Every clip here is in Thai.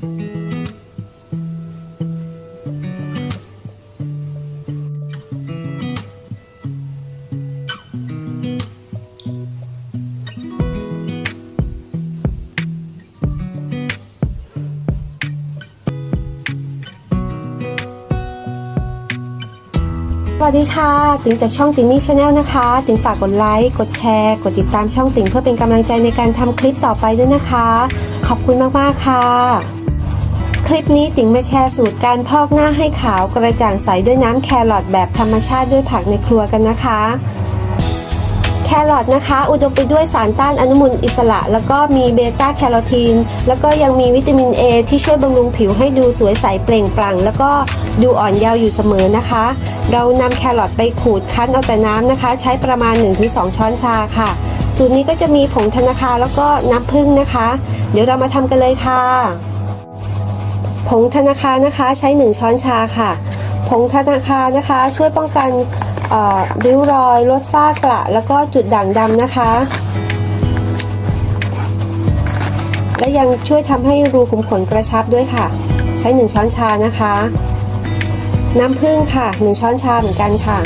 สวัสดีค่ะติ๋งจากช่องติ๋งนี่ชาแนลนะคะติ๋งฝากกดไลค์กดแชร์ กดติดตามช่องติ๋งเพื่อเป็นกำลังใจในการทำคลิปต่อไปด้วยนะคะ ขอบคุณมาก ๆ ค่ะ คลิปนี้ติ๋งมาแชร์สูตรการพอกหน้าให้ขาวกระจ่างใสด้วยน้ำแครอทแบบธรรมชาติด้วยผักในครัวกันนะคะ แครอทนะคะ อุดมไปด้วยสารต้านอนุมูลอิสระ แล้วก็มีเบต้าแคโรทีน แล้วก็ยังมีวิตามิน A ที่ช่วยบำรุงผิวให้ดูสวยใสเปล่งปลั่ง แล้วก็ดูอ่อนเยาว์อยู่เสมอนะคะ เรานำแครอทไปขูดคั้นเอาแต่น้ำนะคะ ใช้ประมาณ 1-2 ช้อนชาค่ะ สูตรนี้ก็จะมีผงธนาคารแล้วก็น้ำผึ้งนะคะ เดี๋ยวเรามาทำกันเลยค่ะ ผงธนาคารนะคะใช้ 1 ช้อนชาค่ะ ผงธนาคารนะคะ ช่วยป้องกันริ้วรอยลดฝ้ากระแล้วก็จุดด่างดำนะคะ และยังช่วยทำให้รูขุมขนกระชับด้วยค่ะ ใช้ 1 ช้อนชานะคะ น้ำผึ้งค่ะ 1 ช้อนชาเหมือนกันค่ะ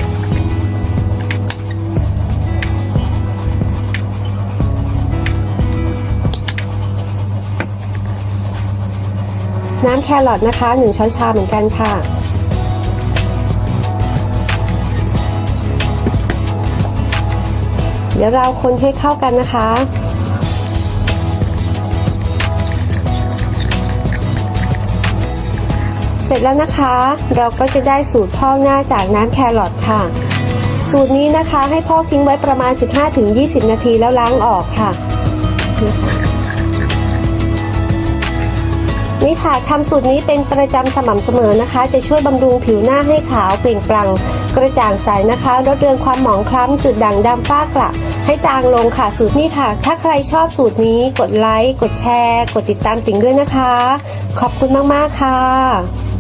น้ำแครอทนะคะ 1 ช้อนชาเหมือนกันค่ะ เดี๋ยวเราคนให้เข้ากันนะคะเสร็จแล้วนะคะ เราก็จะได้สูตรพอกหน้าจากน้ำแครอทค่ะ สูตรนี้นะคะให้พอกทิ้งไว้ประมาณ 15-20 นาทีแล้วล้างออกค่ะ นี่ค่ะทำสูตรนี้เป็นประจำสม่ำเสมอนะคะ จะช่วยบำรุงผิวหน้าให้ขาวเปล่งปลั่งกระจ่างใสนะคะลดเรือนความหมองคล้ำจุดด่างดำฝ้ากระให้จางลงค่ะสูตรนี้ค่ะ ถ้าใครชอบสูตรนี้กดไลค์กดแชร์ กดติดตามติ่งด้วยนะคะ ขอบคุณมาก ๆ ค่ะ